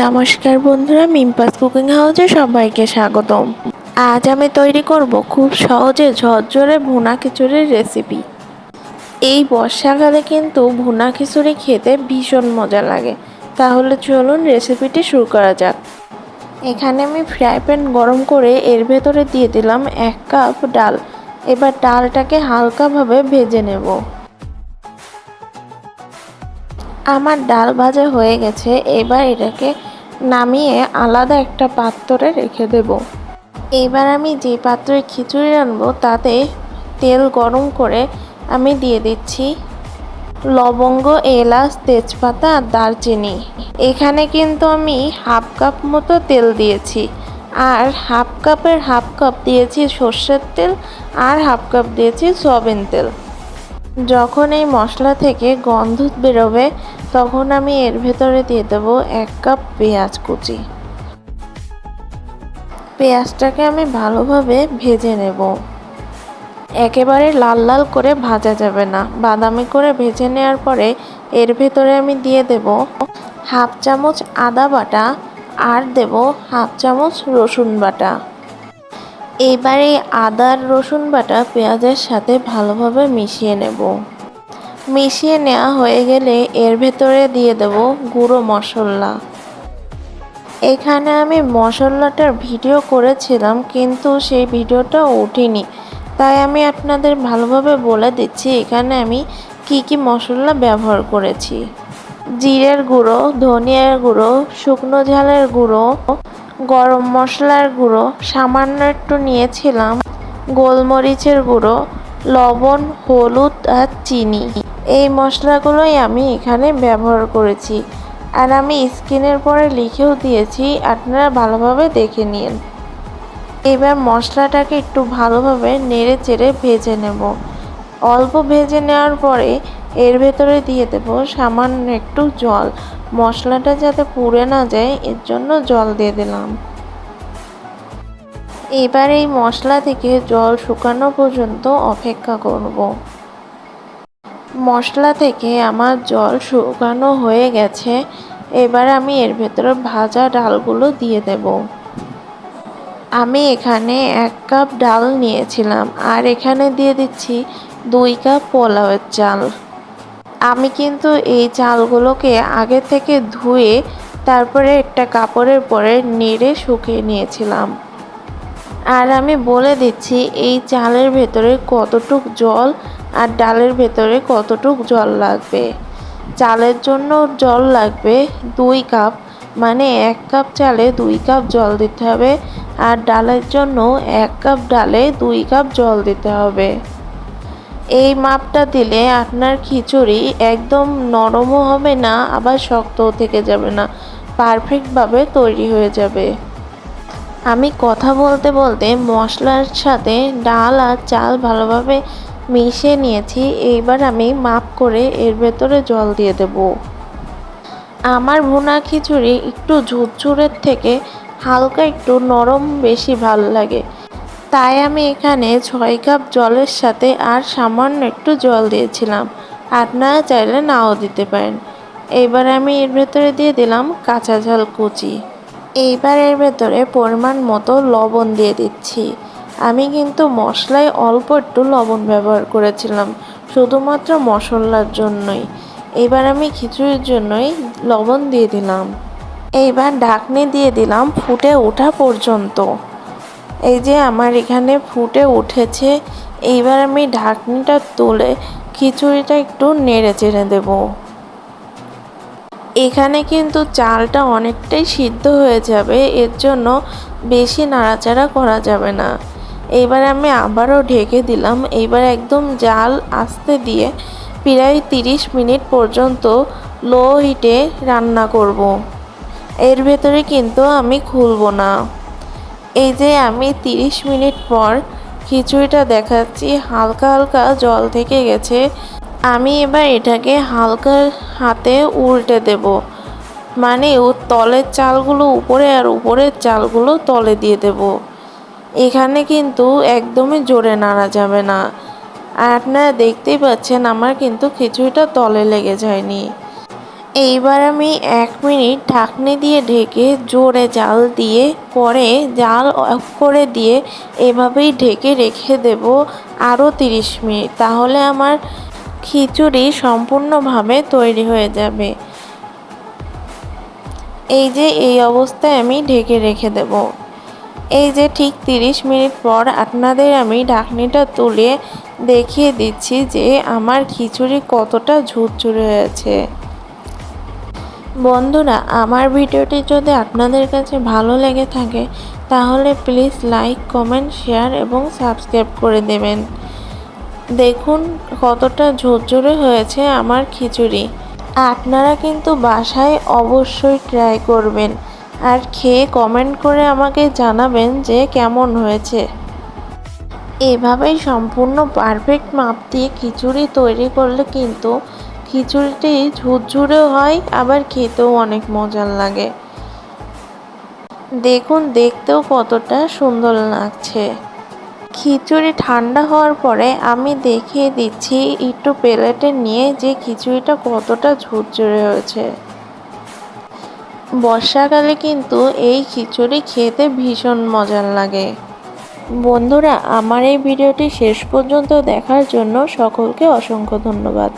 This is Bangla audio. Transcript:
নমস্কার বন্ধুরা, মিম্পাস কুকিং হাউসে সবাইকে স্বাগতম। আজ আমি তৈরি করব খুব সহজে ঝরঝরে ভুনা খিচুড়ির রেসিপি। এই বর্ষাকালে কিন্তু ভুনা খিচুড়ি খেতে ভীষণ মজা লাগে। তাহলে চলুন রেসিপিটি শুরু করা যাক। এখানে আমি ফ্রাই প্যান গরম করে এর ভেতরে দিয়ে দিলাম এক কাপ ডাল। এবার ডালটাকে হালকাভাবে ভেজে নেব। আমার ডাল ভাজা হয়ে গেছে, এবার এটাকে নামিয়ে আলাদা একটা পাত্রে রেখে দেব। এবার আমি যে পাত্রে খিচুড়ি রানবো তাতে তেল গরম করে আমি দিয়ে দিচ্ছি লবঙ্গ, এলাচ, তেজপাতা, আর দারচিনি। এখানে কিন্তু আমি হাফ কাপ মতো তেল দিয়েছি, আর হাফ কাপের হাফ কাপ দিয়েছি সর্ষের তেল, আর হাফ কাপ দিয়েছি সয়াবিন তেল। যখন এই মশলা থেকে গন্ধ বেরোবে, তখন আমি এর ভেতরে দিয়ে দেবো এক কাপ পেঁয়াজ কুচি। পেঁয়াজটাকে আমি ভালোভাবে ভেজে নেব। একেবারে লাল লাল করে ভাজা যাবে না। বাদামি করে ভেজে নেওয়ার পরে এর ভেতরে আমি দিয়ে দেব হাফ চামচ আদা বাটা আর দেব হাফ চামচ রসুন বাটা। এবারে আদার রসুন বাটা পেঁয়াজের সাথে ভালোভাবে মিশিয়ে নেব। মিশিয়ে নেওয়া হয়ে গেলে এর ভেতরে দিয়ে দেব গুঁড়ো মশলা। এখানে আমি মশলাটার ভিডিও করেছিলাম, কিন্তু সেই ভিডিওটা ওঠেনি। তাই আমি আপনাদের ভালোভাবে বলে দিচ্ছি, এখানে আমি কি কি মশলা ব্যবহার করেছি। জিরের গুঁড়ো, ধনিয়ার গুঁড়ো, শুকনো ঝালের গুঁড়ো গরম মশলার গুঁড়ো, সামান্য একটু নিয়েছিলাম গোলমরিচের গুঁড়ো, লবণ, হলুদ আর চিনি। এই মশলাগুলোই আমি এখানে ব্যবহার করেছি। আর আমি স্ক্রিনের পরে লিখেও দিয়েছি, আপনারা ভালোভাবে দেখে নিন। এবার মশলাটাকে একটু ভালোভাবে নেড়ে চেড়ে ভেজে নেব। অল্প ভেজে নেওয়ার পরে এর ভেতরে দিয়ে দেব সামান্য একটু জল। মশলাটা যাতে পুড়ে না যায়, এর জন্য জল দিয়ে দিলাম। এবার এই মশলা থেকে জল শুকানো পর্যন্ত অপেক্ষা করব। মশলা থেকে আমার জল শুকানো হয়ে গেছে। এবার আমি এর ভেতরে ভাজা ডালগুলো দিয়ে দেব। আমি এখানে এক কাপ ডাল নিয়েছিলাম, আর এখানে দিয়ে দিচ্ছি দুই কাপ পোলাওয়ের চাল। আমি কিন্তু এই চালগুলোকে আগে থেকে ধুয়ে তারপরে একটা কাপড়ের পরে নেড়ে শুকিয়ে নিয়েছিলাম। আর আমি বলে দিচ্ছি, এই চালের ভেতরে কতটুক জল আর ডালের ভেতরে কতটুক জল লাগবে। চালের জন্য জল লাগবে দুই কাপ মানে এক কাপ চালে দুই কাপ জল দিতে হবে আর ডালের জন্য এক কাপ ডালে দুই কাপ জল দিতে হবে। এই মাপটা দিলে আপনার খিচুড়ি একদম নরমও হবে না, আবার শক্তও থেকে যাবে না। পারফেক্টভাবে তৈরি হয়ে যাবে। আমি কথা বলতে বলতে মশলার সাথে ডাল আর চাল ভালোভাবে মিশিয়ে নিয়েছি, এইবার আমি মাপ করে এর ভেতরে জল দিয়ে দেব। আমার ভুনা খিচুড়ি একটু ঝুরঝুরের থেকে হালকা একটু নরম বেশি ভালো লাগে। তাই আমি এখানে ছয় কাপ জলের সাথে আর সামান্য একটু জল দিয়েছিলাম। আপনারা চাইলে নাও দিতে পারেন। এইবার আমি এর ভেতরে দিয়ে দিলাম কাঁচা ঝাল কুচি। এইবার এর ভেতরে পরিমাণ মতো লবণ দিয়ে দিচ্ছি। আমি কিন্তু মশলায় অল্প একটু লবণ ব্যবহার করেছিলাম, শুধুমাত্র মশলার জন্যই। এবার আমি খিচুড়ির জন্যই লবণ দিয়ে দিলাম। এইবার ঢাকনি দিয়ে দিলাম ফুটে ওঠা পর্যন্ত। এই যে আমার এখানে ফুটে উঠেছে, এইবার আমি ঢাকনিটা তুলে খিচুড়িটা একটু নেড়ে চেড়ে দেব। এখানে কিন্তু চালটা অনেকটাই সিদ্ধ হয়ে যাবে, এর জন্য বেশি নাড়াচাড়া করা যাবে না। এইবার আমি আবারও ঢেকে দিলাম এইবার একদম জাল আস্তে দিয়ে প্রায় তিরিশ মিনিট পর্যন্ত লো হিটে রান্না করব। এর ভেতরে কিন্তু আমি খুলব না। এই যে আমি তিরিশ মিনিট পর খিচুড়িটা দেখাচ্ছি, হালকা হালকা জল থেকে গেছে। আমি এবার এটাকে হালকা হাতে উল্টে দেব। মানে ও তলের চালগুলো উপরে আর উপরের চালগুলো তলে দিয়ে দেব। এখানে কিন্তু একদমই জোরে নাড়া যাবে না। আর আপনারা দেখতেই পাচ্ছেন, আমার কিন্তু খিচুড়িটা তলে লেগে যায়নি। এইবার আমি এক মিনিট ঢাকনি দিয়ে ঢেকে জোরে জাল দিয়ে, পরে জাল অফ করে দিয়ে এভাবেই ঢেকে রেখে দেব আরও তিরিশ মিনিট। তাহলে আমার খিচুড়ি সম্পূর্ণভাবে তৈরি হয়ে যাবে। এই যে, এই অবস্থায় আমি ঢেকে রেখে দেব। এই যে, ঠিক তিরিশ মিনিট পর আপনাদের আমি ঢাকনিটা তুলে দেখিয়ে দিচ্ছি যে আমার খিচুড়ি কতটা ঝুরঝুরে হয়েছে। বন্ধুরা, আমার ভিডিওটি যদি আপনাদের কাছে ভালো লেগে থাকে, তাহলে প্লিজ লাইক, কমেন্ট, শেয়ার এবং সাবস্ক্রাইব করে দেবেন। দেখুন কতটা ঝরঝরে হয়েছে আমার খিচুড়ি। আপনারা কিন্তু বাসায় অবশ্যই ট্রাই করবেন আর খেয়ে কমেন্ট করে আমাকে জানাবেন যে কেমন হয়েছে। এভাবেই সম্পূর্ণ পারফেক্ট মাপ দিয়ে খিচুড়ি তৈরি করলে কিন্তু খিচুড়িটি ঝুরঝুরেও হয়, আবার খেতেও অনেক মজার লাগে। দেখুন, দেখতেও কতটা সুন্দর লাগছে। খিচুড়ি ঠান্ডা হওয়ার পরে আমি দেখিয়ে দিচ্ছি একটু প্লেটে নিয়ে যে খিচুড়িটা কতটা ঝুরঝুরে হয়েছে। বর্ষাকালে কিন্তু এই খিচুড়ি খেতে ভীষণ মজার লাগে। বন্ধুরা, আমার এই ভিডিওটি শেষ পর্যন্ত দেখার জন্য সকলকে অসংখ্য ধন্যবাদ।